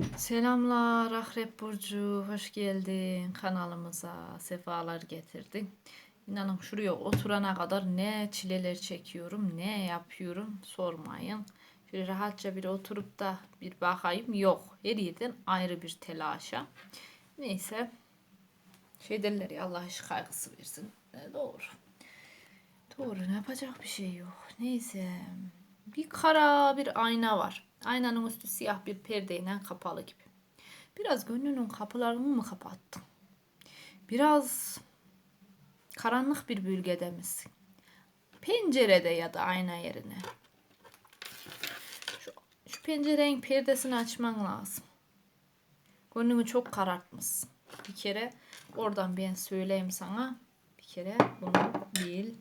Selamlar Akrep Burcu, hoş geldin kanalımıza, sefalar getirdin. İnanın şuraya oturana kadar ne çileler çekiyorum, ne yapıyorum sormayın. Şöyle rahatça bir oturup da bir bakayım yok. Her yerden ayrı bir telaşa. Neyse, şey derler ya Allah iş kaygısı versin. E, doğru. Doğru ne yapacak bir şey yok. Neyse, bir kara bir ayna var. Aynanın üstü siyah bir perdeyle kapalı gibi. Biraz gönlünün kapılarını mı kapattın? Biraz karanlık bir bölgede misin? Pencerede ya da ayna yerine. Şu, şu pencerenin perdesini açman lazım. Gönlünü çok karartmışsın. Bir kere oradan ben söyleyeyim sana. Bir kere bunu bil.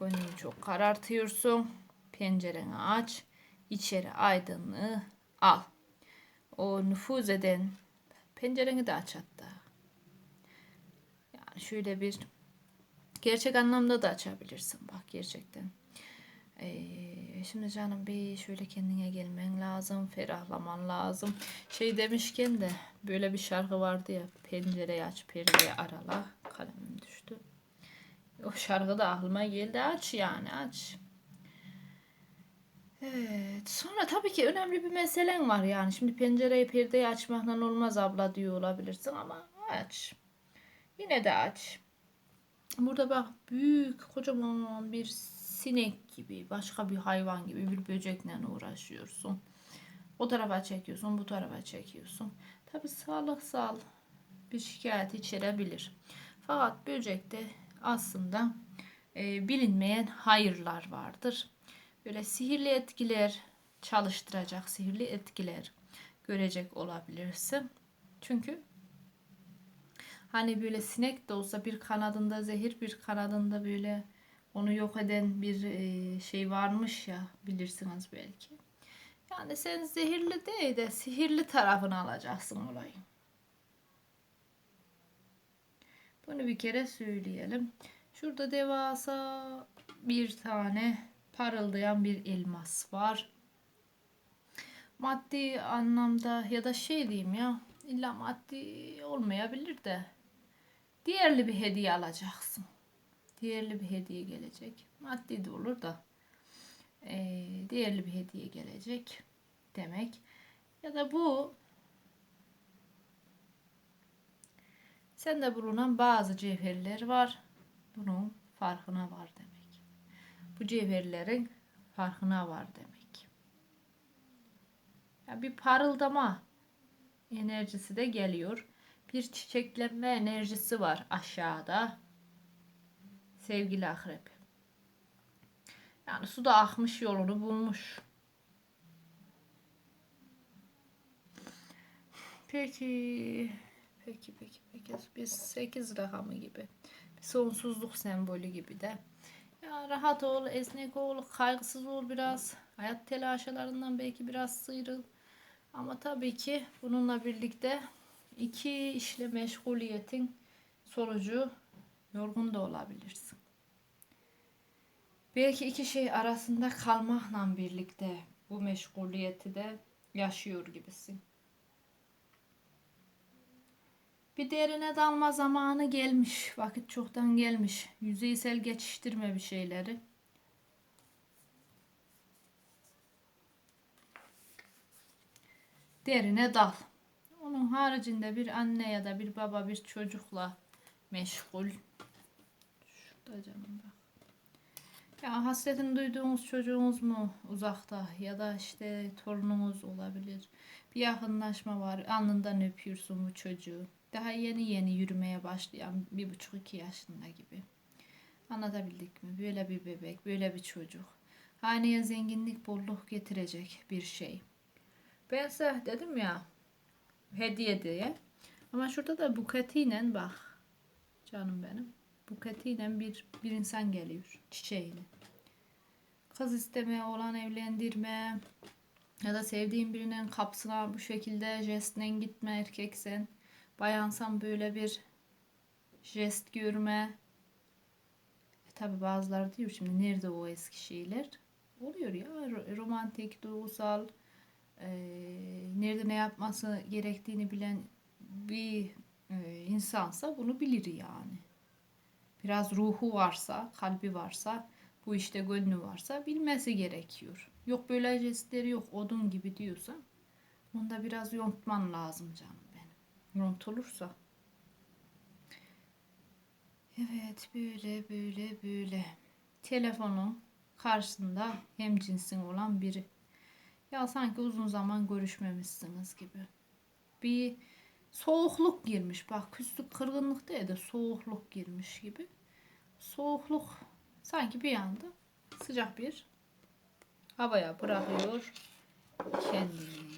Gönlünü çok karartıyorsun. Pencereni aç içeri aydınlığı al. O nüfuz eden pencereni de aç hatta. Yani şöyle bir gerçek anlamda da açabilirsin bak gerçekten. Ee, şimdi canım bir şöyle kendine gelmen lazım, ferahlaman lazım. Şey demişken de böyle bir şarkı vardı ya pencereyi aç, perdeyi arala. Kalemim düştü. O şarkı da aklıma geldi. Aç yani aç. Evet. Sonra tabii ki önemli bir meselen var yani. Şimdi pencereyi perdeyi açmakla olmaz abla diyor olabilirsin ama aç. Yine de aç. Burada bak büyük kocaman bir sinek gibi başka bir hayvan gibi bir böcekle uğraşıyorsun. O tarafa çekiyorsun bu tarafa çekiyorsun. Tabii sağlıksal bir şikayet içerebilir. Fakat böcekte aslında e, bilinmeyen hayırlar vardır böyle sihirli etkiler çalıştıracak sihirli etkiler görecek olabilirsin. Çünkü hani böyle sinek de olsa bir kanadında zehir bir kanadında böyle onu yok eden bir e, şey varmış ya bilirsiniz belki. Yani sen zehirli değil de sihirli tarafını alacaksın olayın. Bunu bir kere söyleyelim. Şurada devasa bir tane parıldayan bir elmas var. Maddi anlamda ya da şey diyeyim ya illa maddi olmayabilir de diğerli bir hediye alacaksın. Diğerli bir hediye gelecek. Maddi de olur da e, diğerli bir hediye gelecek demek. Ya da bu sende bulunan bazı cevherler var. Bunun farkına var demek bu cevherlerin farkına var demek. Ya bir parıldama enerjisi de geliyor. Bir çiçeklenme enerjisi var aşağıda. Sevgili akrep. Yani su da akmış yolunu bulmuş. Peki. Peki peki peki. Bir 8 rakamı gibi. Bir sonsuzluk sembolü gibi de. Rahat ol, esnek ol, kaygısız ol biraz. Hayat telaşlarından belki biraz sıyrıl. Ama tabii ki bununla birlikte iki işle meşguliyetin sonucu yorgun da olabilirsin. Belki iki şey arasında kalmakla birlikte bu meşguliyeti de yaşıyor gibisin. Bir derine dalma zamanı gelmiş. Vakit çoktan gelmiş. Yüzeysel geçiştirme bir şeyleri. Derine dal. Onun haricinde bir anne ya da bir baba bir çocukla meşgul. Şurada canım bak. Ya hasretini duyduğunuz çocuğunuz mu uzakta ya da işte torununuz olabilir. Bir yakınlaşma var. Alnından öpüyorsun bu çocuğu. Daha yeni yeni yürümeye başlayan bir buçuk iki yaşında gibi. Anlatabildik mi? Böyle bir bebek, böyle bir çocuk. Haneye zenginlik, bolluk getirecek bir şey. Ben size dedim ya hediye diye. Ama şurada da buketiyle bak. Canım benim. Buketiyle bir, bir insan geliyor çiçeğiyle. Kız isteme, olan evlendirme ya da sevdiğin birinin kapsına bu şekilde jestle gitme erkeksen bayansam böyle bir jest görme. E tabi bazıları diyor şimdi nerede o eski şeyler? Oluyor ya romantik, duygusal, e, nerede ne yapması gerektiğini bilen bir e, insansa bunu bilir yani. Biraz ruhu varsa, kalbi varsa, bu işte gönlü varsa bilmesi gerekiyor. Yok böyle jestleri yok odun gibi diyorsa onda biraz yontman lazım canım Yont olursa. Evet böyle böyle böyle. Telefonun karşısında hem cinsin olan biri. Ya sanki uzun zaman görüşmemişsiniz gibi. Bir soğukluk girmiş. Bak küslük kırgınlık değil de soğukluk girmiş gibi. Soğukluk sanki bir anda sıcak bir havaya bırakıyor kendini.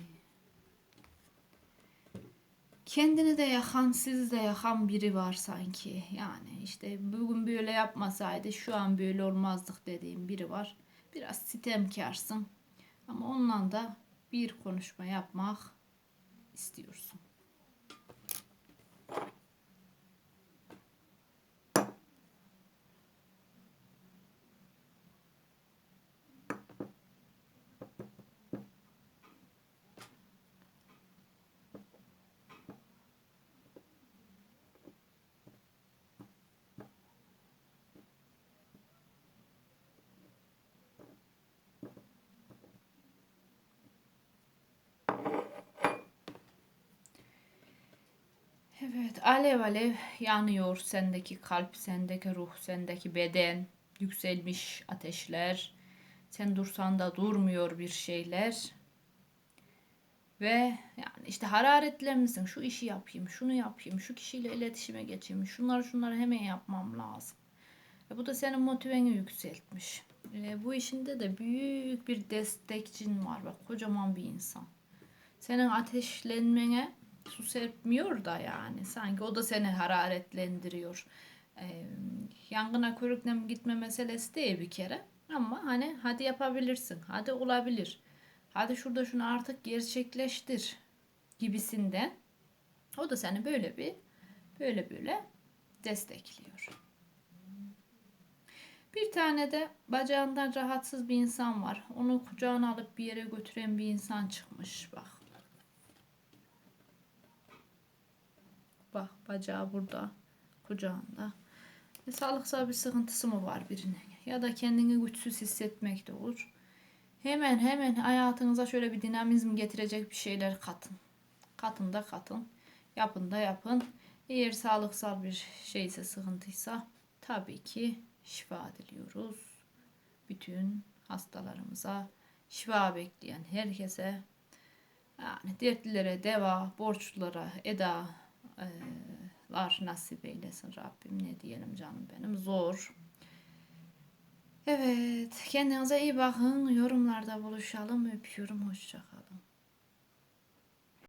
Kendini de yakan, sizi de yakan biri var sanki. Yani işte bugün böyle yapmasaydı şu an böyle olmazdık dediğim biri var. Biraz sitemkarsın. Ama onunla da bir konuşma yapmak istiyorsun. Evet, alev alev yanıyor sendeki kalp, sendeki ruh, sendeki beden, yükselmiş ateşler. Sen dursan da durmuyor bir şeyler. Ve yani işte hararetlenmişsin. Şu işi yapayım, şunu yapayım, şu kişiyle iletişime geçeyim, şunları şunları hemen yapmam lazım. E bu da senin motiveni yükseltmiş. E bu işinde de büyük bir destekçin var. Bak kocaman bir insan. Senin ateşlenmene su serpmiyor da yani. Sanki o da seni hararetlendiriyor. Ee, yangına körükle gitme meselesi değil bir kere. Ama hani hadi yapabilirsin. Hadi olabilir. Hadi şurada şunu artık gerçekleştir gibisinden. O da seni böyle bir böyle böyle destekliyor. Bir tane de bacağından rahatsız bir insan var. Onu kucağına alıp bir yere götüren bir insan çıkmış. Bak Bak bacağı burada. Kucağında. E, sağlıksal bir sıkıntısı mı var birinin? Ya da kendini güçsüz hissetmek de olur. Hemen hemen hayatınıza şöyle bir dinamizm getirecek bir şeyler katın. Katın da katın. Yapın da yapın. Eğer sağlıksal bir şeyse sıkıntıysa tabii ki şifa diliyoruz. Bütün hastalarımıza şifa bekleyen herkese yani dertlilere deva, borçlulara eda, lar nasip eylesin Rabbim. Ne diyelim canım benim? Zor. Evet kendinize iyi bakın. Yorumlarda buluşalım. Öpüyorum. Hoşçakalın.